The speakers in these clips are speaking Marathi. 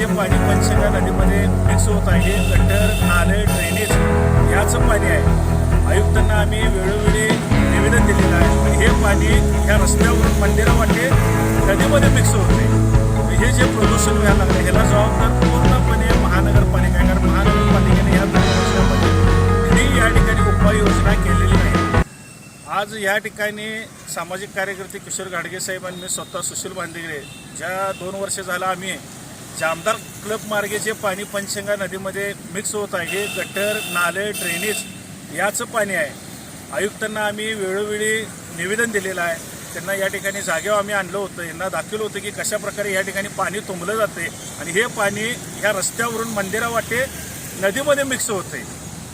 जे पाणी पंचगंगा नदीमध्ये मिक्स होत आहे. गटर नाले ड्रेनेज ह्याचं पाणी आहे. आयुक्तांना आम्ही वेळोवेळी निवेदन दिलेलं आहे. पण हे पाणी ह्या रस्त्यावरून मंदिरा वाटे नदीमध्ये मिक्स होते हे जे प्रदूषण व्हायला लागलं ह्याला जबाबदार पूर्णपणे महानगरपालिका कारण महानगरपालिकेने या प्रदूषणामध्ये या ठिकाणी उपाययोजना केलेली नाही. आज या ठिकाणी सामाजिक कार्यकर्ते किशोर घाडगे साहेब आणि मी स्वतः सुशील भांदिगरे ज्या दोन वर्ष झाला आम्ही जामदार क्लब मार्गे जे पाणी पंचगंगा नदीमध्ये मिक्स होत आहे हे गटर नाले ड्रेनेज याचं पाणी आहे. आयुक्तांना आम्ही वेळोवेळी निवेदन दिलेलं आहे. त्यांना या ठिकाणी जागेवर आम्ही आणलं होतं. यांना दाखवलं होतं की कशाप्रकारे या ठिकाणी पाणी तुंबलं जाते आणि हे पाणी ह्या रस्त्यावरून मंदिरावाटे नदीमध्ये मिक्स होते.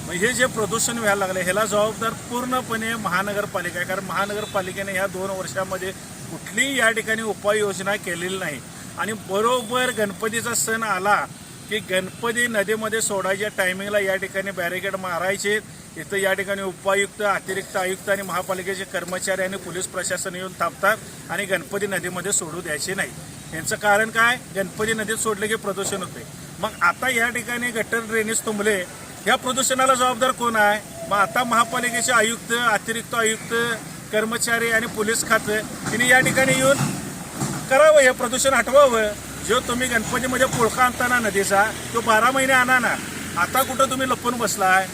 मग हे जे प्रदूषण व्हायला लागलं ह्याला जबाबदार पूर्णपणे महानगरपालिका आहे. कारण महानगरपालिकेने ह्या दोन वर्षामध्ये कुठलीही या ठिकाणी उपाययोजना केलेली नाही. आणि बरोबर गणपतीचा सण आला की गणपती नदीमध्ये सोडायच्या टायमिंगला या ठिकाणी बॅरिकेड मारायचे. इथं या ठिकाणी उपायुक्त अतिरिक्त आयुक्त आणि महापालिकेचे कर्मचारी आणि पोलीस प्रशासन येऊन थांबतात आणि गणपती नदीमध्ये सोडू द्यायचे नाही. यांचं कारण काय? गणपती नदीत सोडले की प्रदूषण होते. मग आता या ठिकाणी गटर ड्रेनेज तुंबले. या प्रदूषणाला जबाबदार कोण आहे? मग आता महापालिकेचे आयुक्त अतिरिक्त आयुक्त कर्मचारी आणि पोलीस खातं. तिने या ठिकाणी येऊन करावं हे प्रदूषण हटवावं. जो तुम्ही गणपतीमध्ये पोळखा आणताना नदीचा तो बारा महिने आणा ना. आता कुठं तुम्ही लपून बसलाय?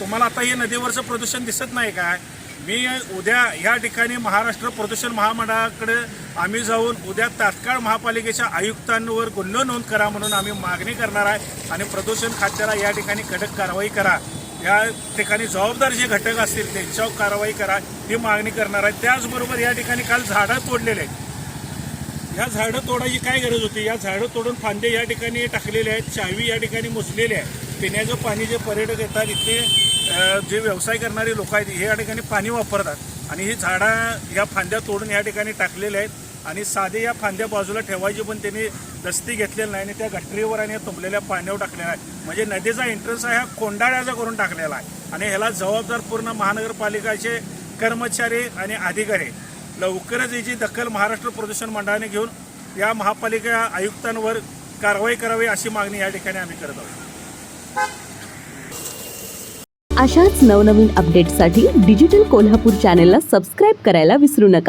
तुम्हाला आता हे नदीवरचं प्रदूषण दिसत नाही काय? मी उद्या या ठिकाणी महाराष्ट्र प्रदूषण महामंडळाकडे आम्ही जाऊन उद्या तात्काळ महापालिकेच्या आयुक्तांवर गुन्हा नोंद करा म्हणून आम्ही मागणी करणार आहे आणि प्रदूषण खात्याला या ठिकाणी कडक कारवाई करा. या ठिकाणी जबाबदार जे घटक असतील त्यांच्यावर कारवाई करा ही मागणी करणार आहे. त्याचबरोबर या ठिकाणी काल झाडं तोडलेले आहेत. या झाडं तोडायची काय गरज होती? या झाडं तोडून फांदे या ठिकाणी टाकलेले आहेत चावी या ठिकाणी मुसलेले आहे पिण्याचं पाणी जे पर्यटक येतात इथे जे व्यवसाय करणारे लोक आहेत हे या ठिकाणी पाणी वापरतात. आणि ही झाडं या फांद्या तोडून या ठिकाणी टाकलेल्या आहेत. आणि साधे या फांद्या बाजूला ठेवायची पण त्यांनी दस्ती घेतलेली नाही आणि त्या गटरीवर आणि तुंबलेल्या पाण्यावर टाकलेला आहे म्हणजे नदीचा एंट्रन्स आहे हा कोंडाळ्याचा करून टाकलेला आहे. आणि ह्याला जबाबदार पूर्ण महानगरपालिकाचे कर्मचारी आणि अधिकारी लवकरच याची दखल महाराष्ट्र प्रदूषण मंडळाने घेऊन या महापालिका आयुक्तांवर कारवाई करावी अशी मागणी या ठिकाणी आम्ही करत आहोत. अशाच नवनवीन अपडेट्ससाठी डिजिटल कोल्हापूर चॅनेलला सबस्क्राईब करायला विसरू नका.